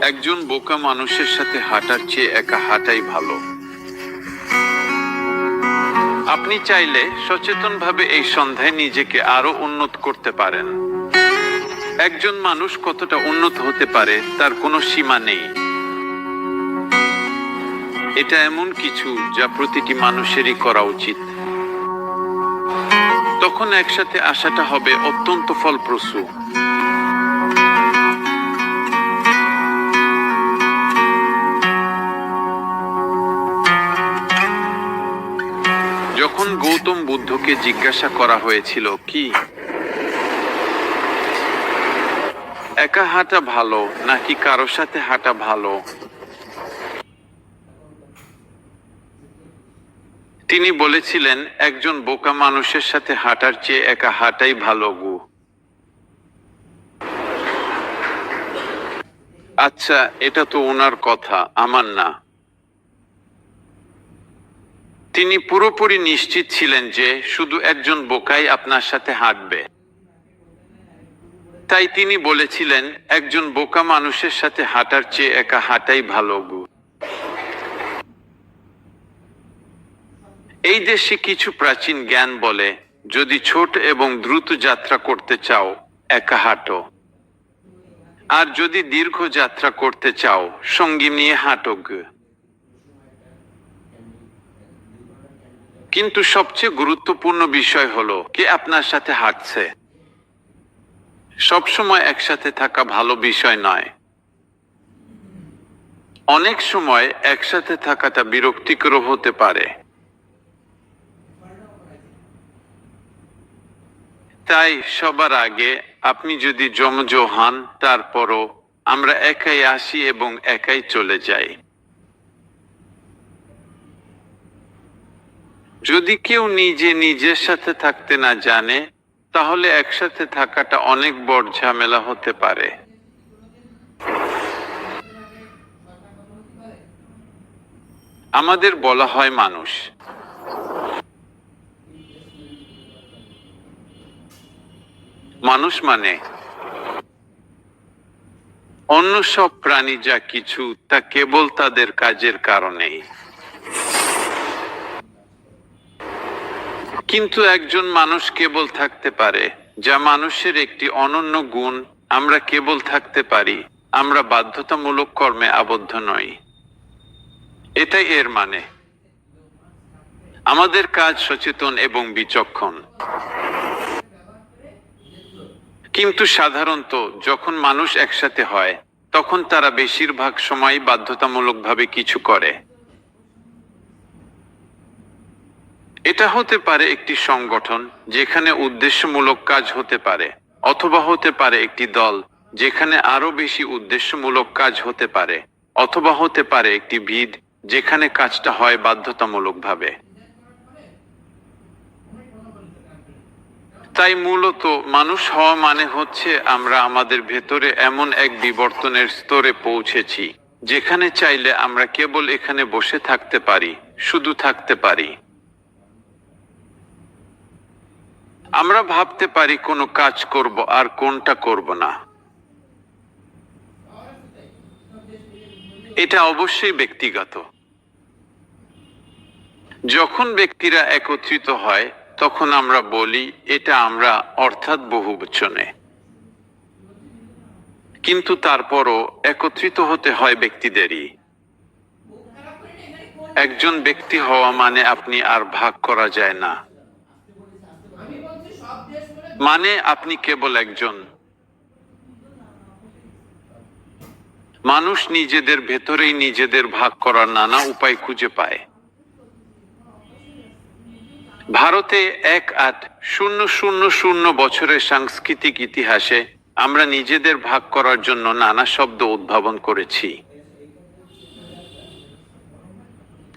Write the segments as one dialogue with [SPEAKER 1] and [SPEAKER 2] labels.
[SPEAKER 1] একজন বোকা মানুষের সাথে হাঁটার চেয়ে একা হাঁটাই ভালো। আপনি চাইলে সচেতনভাবে এই সন্ধ্যায় নিজেকে আরও উন্নত করতে পারেন। একজন মানুষ কতটা উন্নত হতে পারে তার কোনো সীমা নেই। এটা এমন কিছু যা প্রতিটি মানুষেরই করা উচিত। তখন একসাথে আসাটা হবে অত্যন্ত ফলপ্রসূ। বুদ্ধকে জিজ্ঞাসা করা হয়েছিল, কি? একা হাঁটা ভালো, নাকি কারও সাথে হাঁটা ভালো? তিনি বলেছিলেন, একজন বোকা মানুষের সাথে হাঁটার চেয়ে একা হাঁটাই ভালো, গু। আচ্ছা এটা তো ওনার কথা, আমার না। তিনি পুরোপুরি নিশ্চিত ছিলেন যে শুধু একজন বোকাই আপনার সাথে হাঁটবে। তাই তিনি বলেছিলেন, একজন বোকা মানুষের সাথে হাঁটার চেয়ে একা হাঁটাই ভালো গু এই দেশে কিছু প্রাচীন জ্ঞান বলে, যদি ছোট এবং দ্রুত যাত্রা করতে চাও, একা হাঁটো। আর যদি দীর্ঘ যাত্রা করতে চাও, সঙ্গী নিয়ে হাঁটো কিন্তু সবচেয়ে গুরুত্বপূর্ণ বিষয় হলো কে আপনার সাথে হাঁটছে। সবসময় একসাথে থাকা ভালো বিষয় নয়। অনেক সময় একসাথে থাকাটা বিরক্তিকর হতে পারে। তাই সবার আগে আপনি যদি জমজ হন তারপরও আমরা একাই আসি এবং একাই চলে যাই। যদি কেউ নিজে নিজের সাথে থাকতে না জানে, তাহলে একসাথে থাকাটা অনেক বড় ঝামেলা হতে পারে। আমাদের বলা হয় মানুষ। মানুষ মানে অন্য সব প্রাণী যা কিছু তা কেবল তাদের কাজের কারণেই। কিন্তু একজন মানুষ কেবল থাকতে পারে, যা মানুষের একটি অনন্য গুণ, আমরা কেবল থাকতে পারি, আমরা বাধ্যতামূলক কর্মে আবদ্ধ নই। এটাই এর মানে। আমাদের কাজ সচেতন এবং বিচক্ষণ। কিন্তু সাধারণত, যখন মানুষ একসাথে হয়, তখন তারা বেশিরভাগ সময় বাধ্যতামূলকভাবে কিছু করে। এটা হতে পারে একটি সংগঠন যেখানে উদ্দেশ্যমূলক কাজ হতে পারে, অথবা হতে পারে একটি দল যেখানে আরও বেশি উদ্দেশ্যমূলক কাজ হতে পারে, অথবা হতে পারে একটি ভিদ যেখানে কাজটা হয় বাধ্যতামূলকভাবে। তাই মূলত মানুষ হওয়া মানে হচ্ছে আমরা আমাদের ভেতরে এমন এক বিবর্তনের স্তরে পৌঁছেছি, যেখানে চাইলে আমরা কেবল এখানে বসে থাকতে পারি, শুধু থাকতে পারি। আমরা ভাবতে পারি কোনো কাজ করব আর কোনটা করব না। এটা অবশ্যই ব্যক্তিগত। যখন ব্যক্তিরা একত্রিত হয়, তখন আমরা বলি, এটা আমরা, অর্থাৎ বহুবচনে। কিন্তু তারপরও একত্রিত হতে হয় ব্যক্তিদেরই। একজন ব্যক্তি হওয়া মানে আপনি আর ভাগ করা যায় না। মানে আপনি কেবল একজন। মানুষ নিজেদের ভেতরেই নিজেদের ভাগ করার নানা উপায় খুঁজে পায়। ভারতে এক আট শূন্য শূন্য শূন্য বছরের সাংস্কৃতিক ইতিহাসে আমরা নিজেদের ভাগ করার জন্য নানা শব্দ উদ্ভাবন করেছি।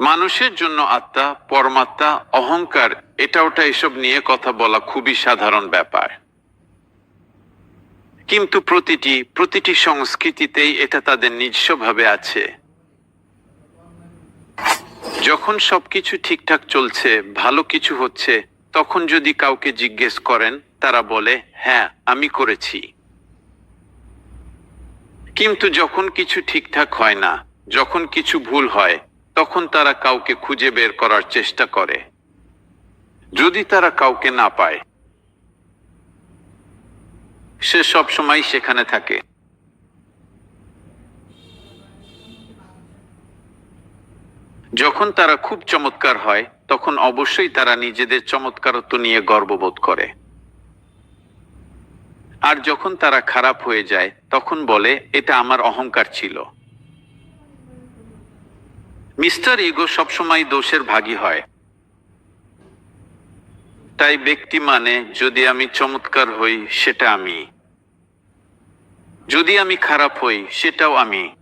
[SPEAKER 1] মানুষের জন্য আত্মা, পরমাত্মা, অহংকার, এটা ওটা এসব নিয়ে কথা বলা খুবই সাধারণ ব্যাপার। কিন্তু প্রতিটি প্রতিটি সংস্কৃতিতেই এটা তাদের নিজস্বভাবে আছে। যখন সবকিছু ঠিকঠাক চলছে, ভালো কিছু হচ্ছে, তখন যদি কাউকে জিজ্ঞেস করেন, তারা বলে হ্যাঁ আমি করেছি। কিন্তু যখন কিছু ঠিকঠাক হয় না, যখন কিছু ভুল হয় তখন তারা কাউকে খুঁজে বের করার চেষ্টা করে। যদি তারা কাউকে না পায়, সে সব সময় সেখানে থাকে। যখন তারা খুব চমৎকার হয়, তখন অবশ্যই তারা নিজেদের চমৎকারত্ব নিয়ে গর্ববোধ করে। আর যখন তারা খারাপ হয়ে যায়, তখন বলে, এটা আমার অহংকার ছিল। মিস্টার ইগো সবসময় দোষের ভাগী হয়। তাই ব্যক্তি মানে যদি আমি চমৎকার হই, সেটা আমি। যদি আমি খারাপ হই, সেটাও আমি।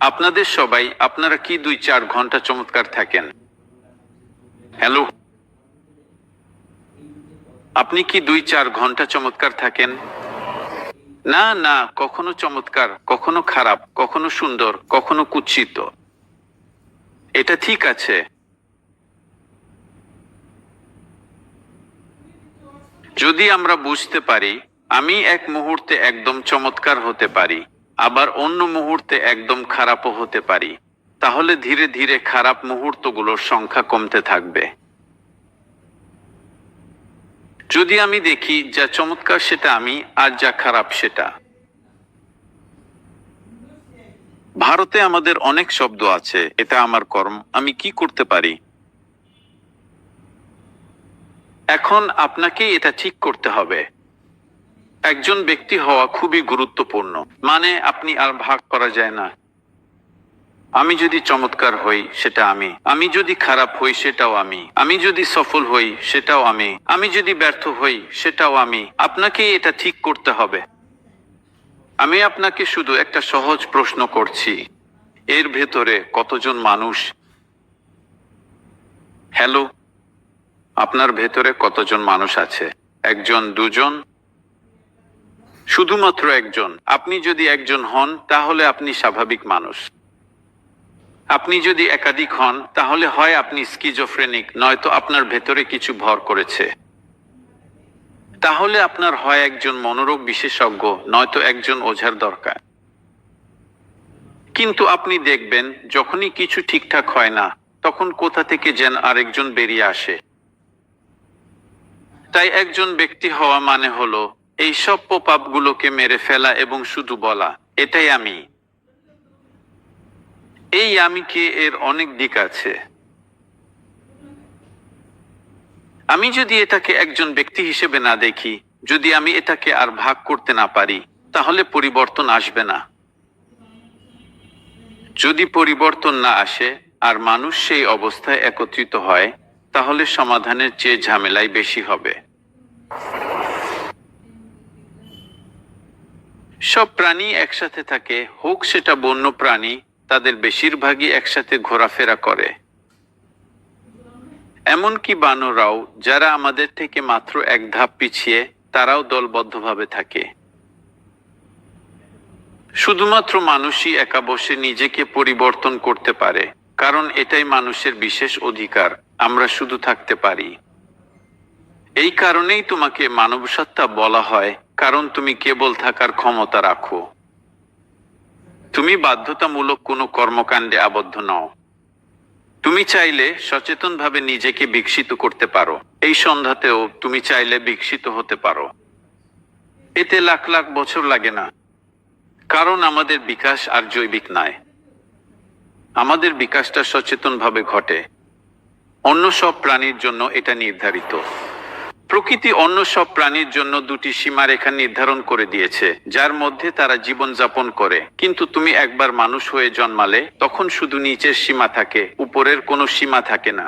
[SPEAKER 1] আপনাদের সবাই, আপনারা কি দুই চার ঘণ্টা চমৎকার থাকেন? হ্যালো? আপনি কি দুই চার ঘণ্টা চমৎকার থাকেন? না না, কখনো চমৎকার, কখনো খারাপ, কখনো সুন্দর, কখনো কুৎসিত এটা ঠিক আছে। যদি আমরা বুঝতে পারি, আমি এক মুহূর্তে একদম চমৎকার হতে পারি, আবার অন্য মুহূর্তে একদম খারাপও হতে পারি, তাহলে ধীরে ধীরে খারাপ মুহূর্তগুলোর সংখ্যা কমতে থাকবে। যদি আমি দেখি যা চমৎকার সেটা আমি আর যা খারাপ সেটা। ভারতে আমাদের অনেক শব্দ আছে, এটা আমার কর্ম, আমি কি করতে পারি? এখন আপনাকে এটা ঠিক করতে হবে। একজন ব্যক্তি হওয়া খুবই গুরুত্বপূর্ণ মানে আপনি আর ভাগ করা যায় না। আমি যদি চমৎকার হই, সেটা আমি। আমি যদি খারাপ হই, সেটাও আমি। আমি যদি সফল হই, সেটাও আমি। আমি যদি ব্যর্থ হই, সেটাও আমি। আপনাকে এটা ঠিক করতে হবে। আমি আপনাকে শুধু একটা সহজ প্রশ্ন করছি। এর ভেতরে কতজন মানুষ? হ্যালো? আপনার ভেতরে কতজন মানুষ আছে? একজন, দুজন? শুধুমাত্র একজন। আপনি যদি একজন হন, তাহলে আপনি স্বাভাবিক মানুষ। আপনি যদি একাধিক হন, তাহলে হয় আপনি স্কিজোফ্রেনিক, নয়তো আপনার ভেতরে কিছু ভর করেছে। তাহলে আপনার হয় একজন মনোরোগ বিশেষজ্ঞ, নয়তো একজন ওঝার দরকার। কিন্তু আপনি দেখবেন, যখনই কিছু ঠিকঠাক হয় না, তখন কোথা থেকে যেন আরেকজন বেরিয়ে আসে। তাই একজন ব্যক্তি হওয়া মানে হলো, এই সব পোপাপগুলোকে মেরে ফেলা এবং শুধু বলা, এটাই আমি। এই আমিকে এর অনেক দিক আছে। আমি যদি এটাকে একজন ব্যক্তি হিসেবে না দেখি, যদি আমি এটাকে আর ভাগ করতে না পারি, তাহলে পরিবর্তন আসবে না। যদি পরিবর্তন না আসে, আর মানুষ সেই অবস্থায় একত্রিত হয়, তাহলে সমাধানের চেয়ে ঝামেলাই বেশি হবে। সব প্রাণী একসাথে থাকে, হোক সেটা বন্য প্রাণী, তাদের বেশিরভাগই একসাথে ঘোরাফেরা করে। এমনকি বানরাও, যারা আমাদের থেকে মাত্র এক ধাপ পিছিয়ে, তারাও দলবদ্ধভাবে থাকে। শুধুমাত্র মানুষই একা বসে নিজেকে পরিবর্তন করতে পারে, কারণ এটাই মানুষের বিশেষ অধিকার, আমরা শুধু থাকতে পারি। এই কারণেই তোমাকে মানবসত্তা বলা হয়, কারণ তুমি কেবল থাকার ক্ষমতা রাখো। তুমি বাধ্যতামূলক কোনো কর্মকাণ্ডে আবদ্ধ নও। তুমি চাইলে সচেতনভাবে নিজেকে বিকশিত করতে পারো। এই সন্ধ্যাতেও তুমি চাইলে বিকশিত হতে পারো। এতে লাখ লাখ বছর লাগে না। কারণ আমাদের বিকাশ আর জৈবিক নয় আমাদের বিকাশটা সচেতনভাবে ঘটে। অন্য সব প্রাণীর জন্য এটা নির্ধারিত। প্রকৃতি অন্য সব প্রাণীর জন্য দুটি সীমারেখা নির্ধারণ করে দিয়েছে, যার মধ্যে তারা জীবন যাপন করে। কিন্তু তুমি একবার মানুষ হয়ে জন্মালে, তখন শুধু নিচের সীমা থাকে, উপরের কোনো সীমা থাকে না।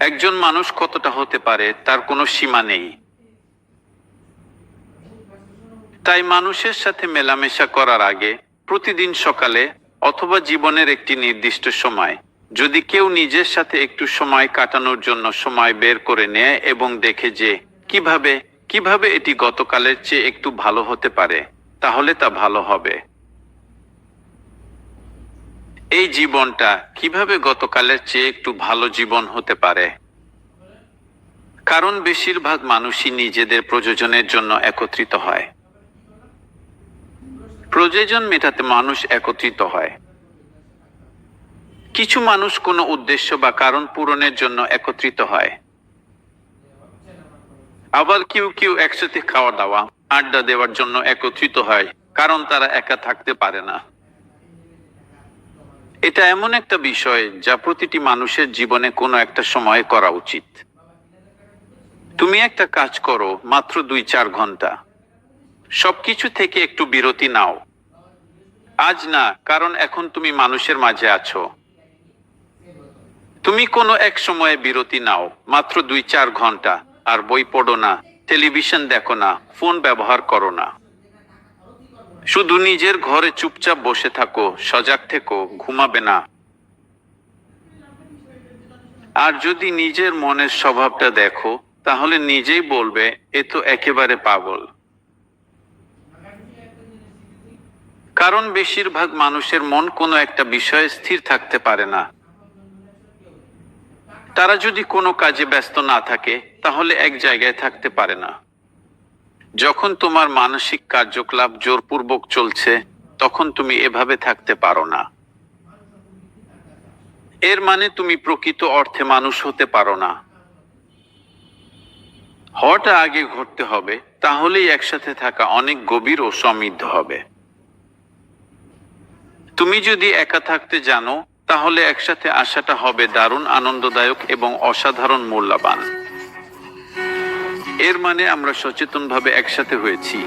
[SPEAKER 1] একজন মানুষ কতটা হতে পারে, তার কোনো সীমা নেই। তাই মানুষের সাথে মেলামেশা করার আগে, প্রতিদিন সকালে অথবা জীবনের একটি নির্দিষ্ট সময় যদি কেউ নিজের সাথে একটু সময় কাটানোর জন্য সময় বের করে নেয় এবং দেখে যে, কীভাবে কীভাবে এটি গতকালের চেয়ে একটু ভালো হতে পারে, তাহলে তা ভালো হবে। এই জীবনটা কীভাবে গতকালের চেয়ে একটু ভালো জীবন হতে পারে? কারণ বেশিরভাগ মানুষই নিজেদের প্রযোজনের জন্য একত্রিত হয়। প্রয়োজন মেটাতে মানুষ একত্রিত হয়। কিছু মানুষ কোনো উদ্দেশ্য বা কারণ পূরণের জন্য একত্রিত হয়। আবার কেউ কেউ একসাথে খাওয়া দাওয়া, আড্ডা দেওয়ার জন্য একত্রিত হয়, কারণ তারা একা থাকতে পারে না। এটা এমন একটা বিষয় যা প্রতিটি মানুষের জীবনে কোনো একটা সময়ে করা উচিত। তুমি একটা কাজ করো মাত্র দুই চার ঘণ্টা। সবকিছু থেকে একটু বিরতি নাও। আজ না, কারণ এখন তুমি মানুষের মাঝে আছো। তুমি কোনো এক সময়ে বিরতি নাও, মাত্র দুই চার ঘণ্টা। আর বই পড়ো না, টেলিভিশন দেখো না, ফোন ব্যবহার করো না। শুধু নিজের ঘরে চুপচাপ বসে থাকো, সজাগ থেকো, ঘুমাবে না। আর যদি নিজের মনের স্বভাবটা দেখো, তাহলে নিজেই বলবে, এ তো একেবারে পাগল। কারণ বেশিরভাগ মানুষের মন কোনো একটা বিষয়ে স্থির থাকতে পারে না। তারা যদি কোনো কাজে ব্যস্ত না থাকে, তাহলে এক জায়গায় থাকতে পারে না। যখন তোমার মানসিক কার্যকলাপ জোরপূর্বক চলছে, তখন তুমি এভাবে থাকতে পারো না। এর মানে তুমি প্রকৃত অর্থে মানুষ হতে পারো না। হওয়াটা আগে ঘটতে হবে, তাহলেই একসাথে থাকা অনেক গভীর ও সমৃদ্ধ হবে। তুমি যদি একা থাকতে জানো তাহলে একসাথে আসাটা হবে দারুণ আনন্দদায়ক এবং অসাধারণ মূল্যবান। এর মানে আমরা সচেতনভাবে একসাথে হয়েছি।